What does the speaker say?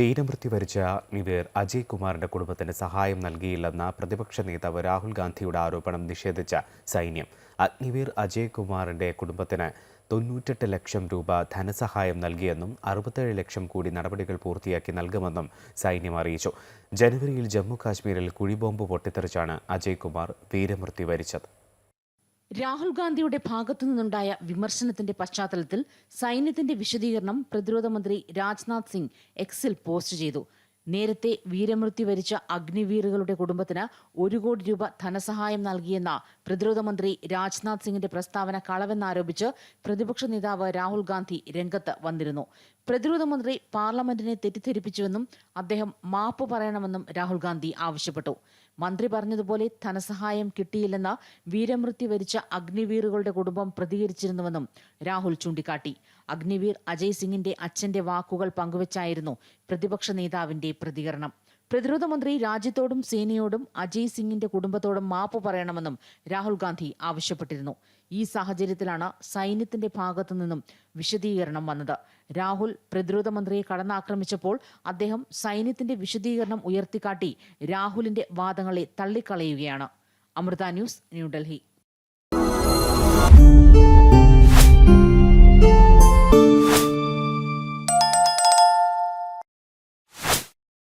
വീരമൃത്യു വരിച്ച അഗ്നിവീർ അജയ് കുമാറിന്റെ കുടുംബത്തിന് സഹായം നൽകിയില്ലെന്ന പ്രതിപക്ഷ നേതാവ് രാഹുൽ ഗാന്ധിയുടെ ആരോപണം നിഷേധിച്ച സൈന്യം. അഗ്നിവീർ അജയ് കുമാറിന്റെ കുടുംബത്തിന് തൊണ്ണൂറ്റെട്ട് ലക്ഷം രൂപ ധനസഹായം നൽകിയെന്നും അറുപത്തേഴ് ലക്ഷം കൂടി നടപടികൾ പൂർത്തിയാക്കി നൽകുമെന്നും സൈന്യം അറിയിച്ചു. ജനുവരിയിൽ ജമ്മു കാശ്മീരിൽ കുഴിബോംബ് പൊട്ടിത്തെറിച്ചാണ് അജയ് കുമാർ വീരമൃത്യു വരിച്ചത്. രാഹുൽ ഗാന്ധിയുടെ ഭാഗത്തു നിന്നുണ്ടായ വിമർശനത്തിന്റെ പശ്ചാത്തലത്തിൽ സൈന്യത്തിന്റെ വിശദീകരണം പ്രതിരോധ മന്ത്രി രാജ്നാഥ് സിംഗ് എക്സിൽ പോസ്റ്റ് ചെയ്തു. നേരത്തെ വീരമൃത്യു വരിച്ച അഗ്നിവീറുകളുടെ കുടുംബത്തിന് ഒരു കോടി രൂപ ധനസഹായം നൽകിയെന്ന പ്രതിരോധ മന്ത്രി രാജ്നാഥ് സിംഗിന്റെ പ്രസ്താവന കളവെന്നാരോപിച്ച് പ്രതിപക്ഷ നേതാവ് രാഹുൽ ഗാന്ധി രംഗത്ത് വന്നിരുന്നു. പ്രതിരോധ മന്ത്രി പാർലമെന്റിനെ തെറ്റിദ്ധരിപ്പിച്ചുവെന്നും അദ്ദേഹം മാപ്പ് പറയണമെന്നും രാഹുൽ ഗാന്ധി ആവശ്യപ്പെട്ടു. മന്ത്രി പറഞ്ഞതുപോലെ ധനസഹായം കിട്ടിയില്ലെന്ന് വീരമൃത്യു വരിച്ച അഗ്നിവീറുകളുടെ കുടുംബം പ്രതികരിച്ചിരുന്നുവെന്നും രാഹുൽ ചൂണ്ടിക്കാട്ടി. അഗ്നിവീർ അജയ് സിംഗിന്റെ അച്ഛന്റെ വാക്കുകൾ പങ്കുവച്ചായിരുന്നു പ്രതിപക്ഷ നേതാവിന്റെ പ്രതികരണം. പ്രതിരോധ മന്ത്രി രാജ്യത്തോടും സേനയോടും അജയ് സിംഗിന്റെ കുടുംബത്തോടും മാപ്പ് പറയണമെന്നും രാഹുൽ ഗാന്ധി ആവശ്യപ്പെട്ടിരുന്നു. ഈ സാഹചര്യത്തിലാണ് സൈന്യത്തിന്റെ ഭാഗത്തു നിന്നും വിശദീകരണം വന്നത്. രാഹുൽ പ്രതിരോധ മന്ത്രിയെ കടന്നാക്രമിച്ചപ്പോൾ അദ്ദേഹം സൈന്യത്തിന്റെ വിശദീകരണം ഉയർത്തിക്കാട്ടി രാഹുലിന്റെ വാദങ്ങളെ തള്ളിക്കളയുകയാണ്. അമൃത ന്യൂസ് ന്യൂഡൽഹി.